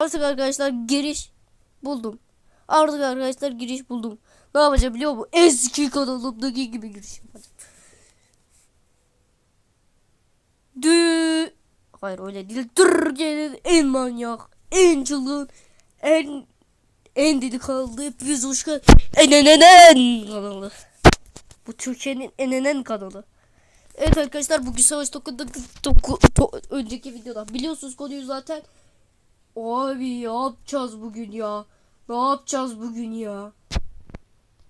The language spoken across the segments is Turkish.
Artık arkadaşlar giriş buldum. Artık arkadaşlar giriş buldum. Ne yapacağım biliyor musun? Eski kanalımdaki gibi giriş yapacağım. Dü Hayır öyle değil. Türkiye'nin en manyak, en çılgın, en en delikanlı hepiniz hoş geldiniz. Kanalı. Bu Türkiye'nin enenen kanalı. Evet arkadaşlar bugün Savaş Toku'da toku, to, önceki videoda biliyorsunuz konuyu zaten. Abi ne yapacağız bugün ya? Ne yapacağız bugün ya?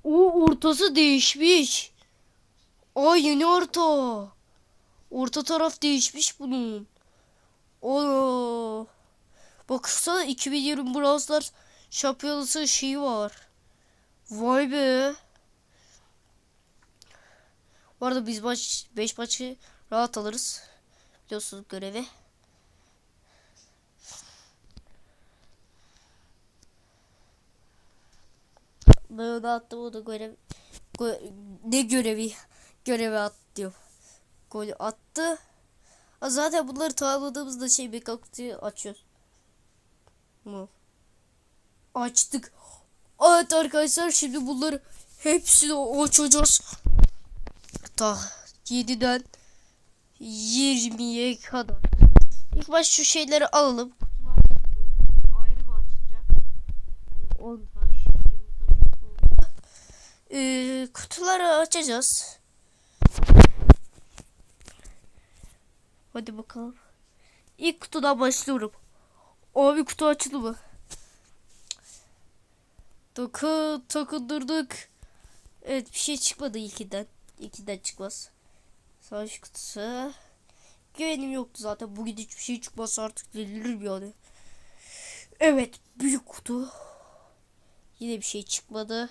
O ortası değişmiş. Ay yeni orta. Orta taraf değişmiş bunun. Oo. Baksana 2020 Brawl Stars şampiyonası şeyi var. Vay be. Bu arada biz maç 5 maçı rahat alırız. Biliyorsunuz görevi. Ben onu attım o da görev. Gö- ne görevi? Görevi attı. Golü attı. Ha, zaten bunları tamamladığımızda şey bir kutuyu açıyoruz. Mu? Açtık. Evet arkadaşlar şimdi bunları hepsini açacağız. Ta 7'den 20'ye kadar. İlk baş şu şeyleri alalım. Ee, kutuları açacağız. Hadi bakalım. İlk kutudan başlıyorum. Abi kutu açıldı mı? Takı takındırdık. Evet bir şey çıkmadı ilkinden. İlkinden çıkmaz. Savaş kutusu. Güvenim yoktu zaten. Bugün hiçbir şey çıkmazsa artık deliririm yani. Evet büyük kutu. Yine bir şey çıkmadı.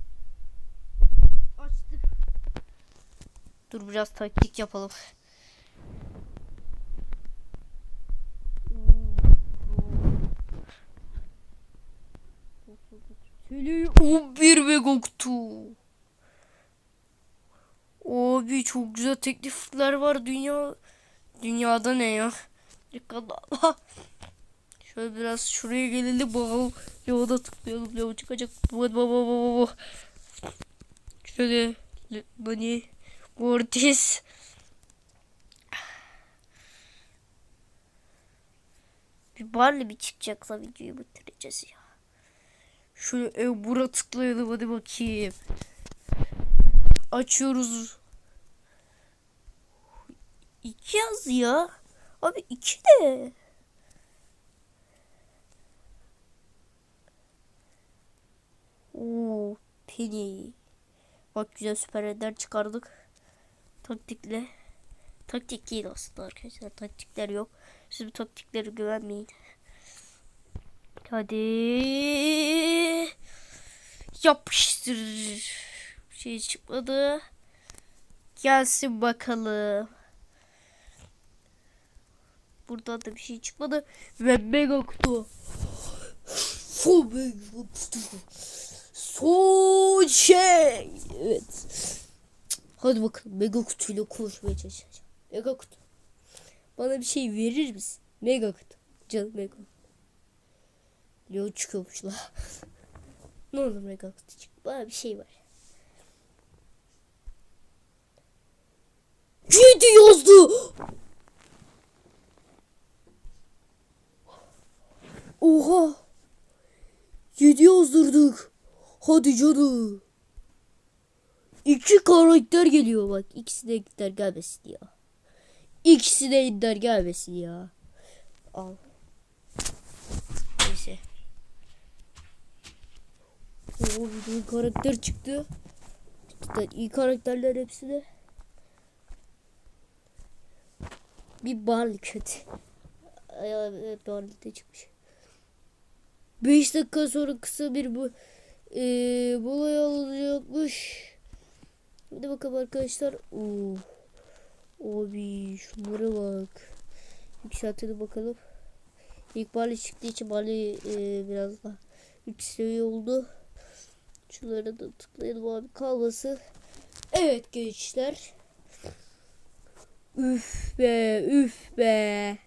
Dur biraz taktik yapalım. Seni 11 mega kutu. Abi çok güzel teklifler var dünya. Dünyada ne ya? Dükkanda. Şöyle biraz şuraya gelelim bakalım. Leo'da tıklayalım. Leo çıkacak. Baba baba baba. Şöyle Nani Mortis. Bir barlı bir çıkacaksa videoyu bitireceğiz ya. Şöyle e, bura tıklayalım hadi bakayım. Açıyoruz. İki yaz ya. Abi iki de. Oo, Penny. Bak güzel süper ender çıkardık. Taktikle. Taktik değil aslında arkadaşlar. Taktikler yok. Siz bu taktiklere güvenmeyin. Hadi. Yapıştır. Bir şey çıkmadı. Gelsin bakalım. Buradan da bir şey çıkmadı. Ve mega kutu. Full mega kutu. Son şey. Evet. Hadi bakalım mega kutuyla konuşmaya çalışacağım. Mega kutu. Bana bir şey verir misin? Mega kutu. Canım mega. Leo çıkıyormuş la. ne olur mega kutu. Bana bir şey var. Yedi yazdı. Oha. Yedi yazdırdık. Hadi canım. İki karakter geliyor bak. İkisi de gider gelmesin ya. İkisi de gider gelmesin ya. Al. Neyse. Oo, bir karakter çıktı. Cidden iyi karakterler hepsi de. Bir Barley kötü. Barley de çıkmış. 5 dakika sonra kısa bir bu e, olay olacakmış. Hadi bakalım arkadaşlar. Oo. Abi şunlara bak. Yükseltelim bakalım. İlk bali çıktığı için bali e, biraz daha üç seviye oldu. Şunlara da tıklayalım abi kalması. Evet gençler. Üf be üf be.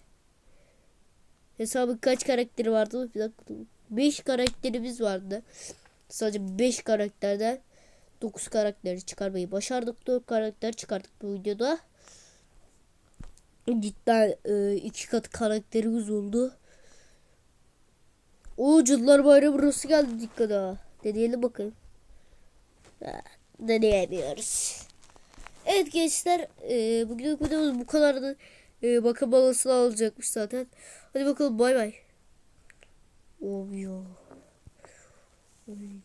Hesabın kaç karakteri vardı? Bir dakika. 5 karakterimiz vardı. Sadece 5 karakterden 9 karakteri çıkarmayı başardık. 4 karakter çıkardık bu videoda. Cidden e, iki kat karakterimiz oldu. O Cadılar Bayramı burası geldi dikkata. Deneyelim bakalım. Ha, deneyemiyoruz. Evet gençler e, bugün videomuz bu kadardı. E, bakın balasını alacakmış zaten. Hadi bakalım bay bay. Ya. Ay,